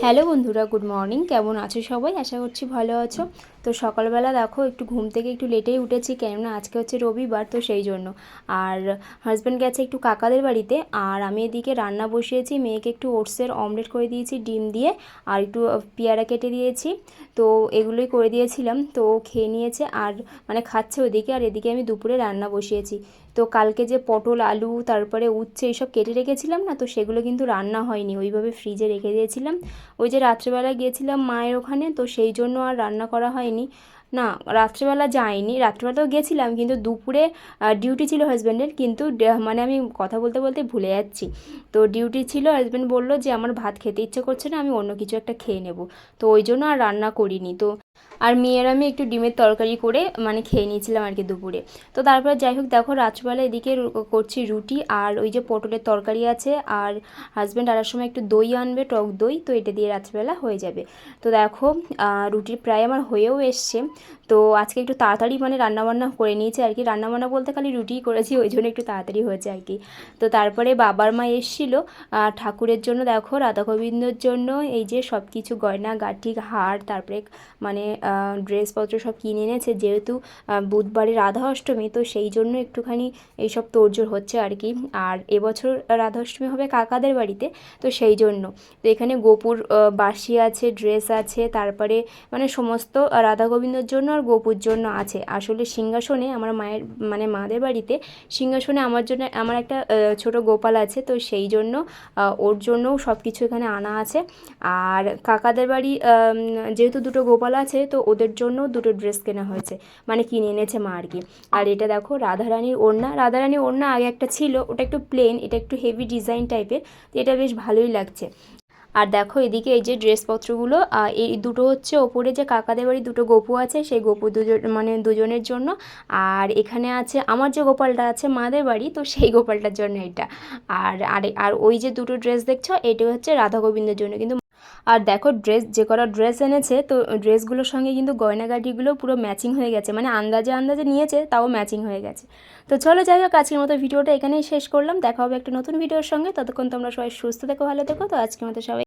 Hello বন্ধুরা good morning. কেমন আছো সবাই? আশা করছি ভালো আছো। তো সকালবেলা দেখো একটু ঘুম থেকে একটু লেটেই উঠেছি, কেননা আজকে হচ্ছে রবিবার তো সেই জন্য। আর হাজব্যান্ড গেছে একটু কাকাদের বাড়িতে, আর আমি এদিকে রান্না বসিয়েছি, মেয়েকে একটু ওটসের অমলেট করে দিয়েছি, ডিম দিয়ে, আর একটু পেয়ারা কেটে দিয়েছি। তো এগুলোই করে দিয়েছিলাম, তো খেয়ে নিয়েছে, আর মানে খাচ্ছে ওদিকে, আর এদিকে আমি দুপুরে রান্না বসিয়েছি। তো কালকে যে পটল, আলু, তারপরে উচ্ছে এইসব কেটে রেখেছিলাম না, তো সেগুলো কিন্তু রান্না হয়নি, ওইভাবে ফ্রিজে রেখে দিয়েছিলাম। ওই যে রাত্রেবেলা গিয়েছিলাম মায়ের ওখানে, তো সেই জন্য আর রান্না করা হয়নি। না, রাত্রেবেলা যাইনি রাত্রেবেলাতেও গেছিলাম, কিন্তু দুপুরে ডিউটি ছিল হাজব্যান্ডের কিন্তু মানে আমি কথা বলতে বলতে ভুলে যাচ্ছি। তো ডিউটি ছিল হাজব্যান্ড বলল যে, আমার ভাত খেতে ইচ্ছে করছে না, আমি অন্য কিছু একটা খেয়ে নেব। তো ওই জন্য আর রান্না করিনি। তো আর মেয়ের আমি একটু ডিমের তরকারি করে মানে খেয়ে নিয়েছিলাম আর কি দুপুরে। তো তারপর যাই হোক, দেখো রাত্রিবেলা এদিকে করছি রুটি আর ওই যে পটলের তরকারি আছে আর হাজব্যান্ড আসার সময় একটু দই আনবে, টক দই, তো এটা দিয়ে রাত্রিবেলা হয়ে যাবে। তো দেখো রুটি প্রায় আমার হয়েও এসছে। তো আজকে একটু তাড়াতাড়ি মানে রান্নাবান্না করে নিয়েছি আর কি। রান্নাবান্না বলতে খালি রুটিই করেছি, ওই জন্য একটু তাড়াতাড়ি হয়েছে আর কি। তো তারপরে বাবার মা এসেছিল ঠাকুরের জন্য দেখো রাধা গোবিন্দর জন্য এই যে সব কিছু গয়না, গাঠি, হার, তারপরে মানে ড্রেসপত্র সব কিনে এনেছে। যেহেতু বুধবারে রাধা অষ্টমী, তো সেই জন্য একটুখানি এইসব তোড়জোড় হচ্ছে আর কি। আর এবছর রাধা অষ্টমী হবে কাকাদের বাড়িতে, তো সেই জন্য। তো এখানে গোপুর বাঁশি আছে, ড্রেস আছে, তারপরে মানে সমস্ত রাধা গোবিন্দর জন্য আর গোপুর জন্য আছে। আসলে সিংহাসনে আমার মায়ের মানে মাদের বাড়িতে সিংহাসনে আমার জন্য, আমার একটা ছোট গোপাল আছে, তো সেই জন্য ওর জন্যও সব কিছু এখানে আনা আছে। আর কাকাদের বাড়ি যেহেতু দুটো গোপাল আছে তো ওদের জন্য দুটো ড্রেস কেনা হয়েছে। মানে কিনে এনেছে মা আর কি। আর এটা দেখো, রাধারানীর ওড়না। রাধারানীর ওড়না আগে একটা ছিল, ওটা একটু প্লেন এটা একটু হেভি ডিজাইন টাইপের তো এটা বেশ ভালোই লাগছে। আর দেখো, এদিকে এই যে ড্রেসপত্রগুলো এই দুটো হচ্ছে ওপরে যে কাকাদের বাড়ি দুটো গোপু আছে, সেই গোপু দুজন মানে দুজনের জন্য। আর এখানে আছে, আমার যে গোপালটা আছে মাদের বাড়ি, তো সেই গোপালটার জন্য এটা। আর আর আর ওই যে দুটো ড্রেস দেখছ এটা হচ্ছে রাধা গোবিন্দের জন্য। কিন্তু আর দেখো ড্রেস যে কটা ড্রেস এনেছে, তো ড্রেসগুলোর সঙ্গে কিন্তু গয়নাগাটিগুলো পুরো ম্যাচিং হয়ে গেছে। মানে আন্দাজে আন্দাজে নিয়েছে, তাও ম্যাচিং হয়ে গেছে। তো চলো যাই হোক, আজকের মতো ভিডিওটা এখানেই শেষ করলাম। দেখা হবে একটা নতুন ভিডিওর সঙ্গে। ততক্ষণ তোমরা সবাই সুস্থ থেকো, ভালো থেকো। তো আজকের মতো সবাই